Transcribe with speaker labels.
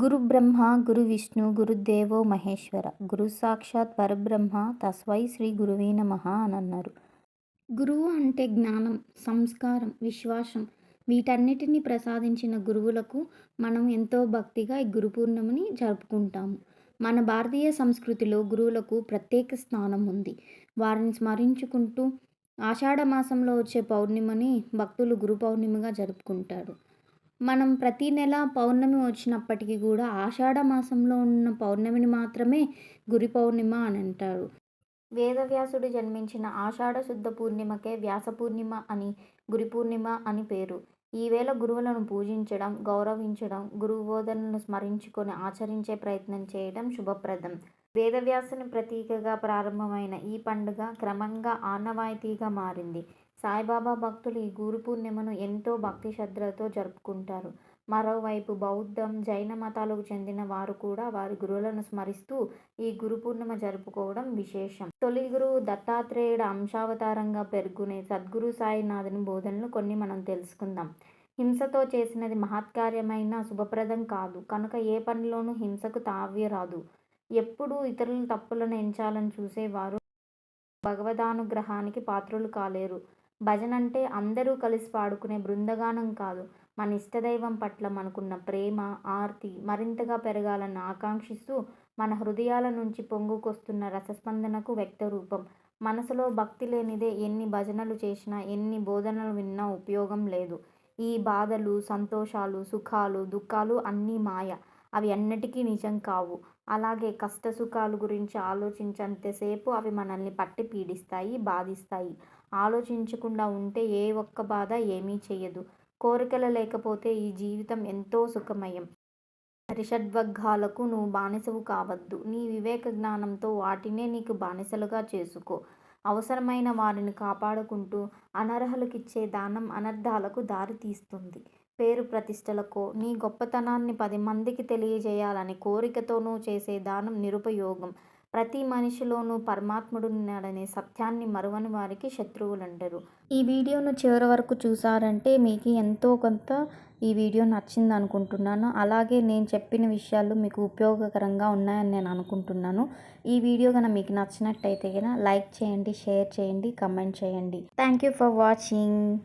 Speaker 1: గురు బ్రహ్మ గురు విష్ణు గురుదేవో మహేశ్వర గురు సాక్షాత్ పరబ్రహ్మ తస్వై శ్రీ గురువే నమ అని అన్నారు గురువు అంటే జ్ఞానం సంస్కారం విశ్వాసం వీటన్నిటిని ప్రసాదించిన గురువులకు మనం ఎంతో భక్తిగా ఈ గురు జరుపుకుంటాము మన భారతీయ సంస్కృతిలో గురువులకు ప్రత్యేక స్థానం ఉంది వారిని స్మరించుకుంటూ ఆషాఢ మాసంలో వచ్చే పౌర్ణిమని భక్తులు గురు పౌర్ణిమగా జరుపుకుంటారు మనం ప్రతి నెల పౌర్ణమి వచ్చినప్పటికీ కూడా ఆషాఢ మాసంలో ఉన్న పౌర్ణమిని మాత్రమే గురి పౌర్ణిమ అని అంటారు వేదవ్యాసుడు జన్మించిన ఆషాఢ శుద్ధ పూర్ణిమకే వ్యాస పూర్ణిమ అని గురి పూర్ణిమ అని పేరు ఈవేళ గురువులను పూజించడం గౌరవించడం గురువు బోధనలను స్మరించుకొని ఆచరించే ప్రయత్నం చేయడం శుభప్రదం వేదవ్యాసుని ప్రతీకగా ప్రారంభమైన ఈ పండుగ క్రమంగా ఆనవాయితీగా మారింది సాయిబాబా భక్తులు ఈ గురు పూర్ణిమను ఎంతో భక్తి శ్రద్ధలతో జరుపుకుంటారు మరోవైపు బౌద్ధం జైన మతాలకు చెందిన వారు కూడా వారి గురువులను స్మరిస్తూ ఈ గురు పూర్ణిమ జరుపుకోవడం విశేషం తొలి గురువు దత్తాత్రేయుడు అంశావతారంగా పెరుగునే సద్గురు సాయినాథుని బోధనలు కొన్ని మనం తెలుసుకుందాం హింసతో చేసినది మహత్కార్యమైన శుభప్రదం కాదు కనుక ఏ పనిలోనూ హింసకు తావ్య రాదు ఎప్పుడూ ఇతరుల తప్పులను ఎంచాలని చూసేవారు భగవదానుగ్రహానికి పాత్రులు కాలేరు భజన అంటే అందరూ కలిసి పాడుకునే బృందగానం కాదు మన ఇష్టదైవం పట్ల మనకున్న ప్రేమ ఆర్తి మరింతగా పెరగాలని ఆకాంక్షిస్తూ మన హృదయాల నుంచి పొంగుకొస్తున్న రసస్పందనకు వ్యక్త రూపం మనసులో భక్తి లేనిదే ఎన్ని భజనలు చేసినా ఎన్ని బోధనలు విన్నా ఉపయోగం లేదు ఈ బాధలు సంతోషాలు సుఖాలు దుఃఖాలు అన్నీ మాయ అవి అన్నిటికీ నిజం కావు అలాగే కష్ట సుఖాలు గురించి ఆలోచించేంతసేపు అవి మనల్ని పట్టి పీడిస్తాయి బాధిస్తాయి ఆలోచించకుండా ఉంటే ఏ ఒక్క బాధ ఏమీ చేయదు కోరికలు లేకపోతే ఈ జీవితం ఎంతో సుఖమయం రిషడ్వగ్గాలకు నువ్వు బానిసవు కావద్దు నీ వివేక జ్ఞానంతో వాటినే నీకు బానిసలుగా చేసుకో అవసరమైన వారిని కాపాడుకుంటూ అనర్హలకిచ్చే దానం అనర్థాలకు దారి తీస్తుంది పేరు ప్రతిష్టలకో నీ గొప్పతనాన్ని పది మందికి తెలియజేయాలని కోరికతోనూ చేసే దానం నిరుపయోగం ప్రతి మనిషిలోనూ పరమాత్ముడు ఉన్నాడనే సత్యాన్ని మరువని వారికి శత్రువులు అంటారు ఈ వీడియోను చివరి వరకు చూసారంటే మీకు ఎంతో కొంత ఈ వీడియో నచ్చింది అనుకుంటున్నాను అలాగే నేను చెప్పిన విషయాలు మీకు ఉపయోగకరంగా ఉన్నాయని నేను అనుకుంటున్నాను ఈ వీడియో కనుక మీకు నచ్చినట్టయితే కనుక లైక్ చేయండి షేర్ చేయండి కమెంట్ చేయండి థ్యాంక్ యూ ఫర్ వాచింగ్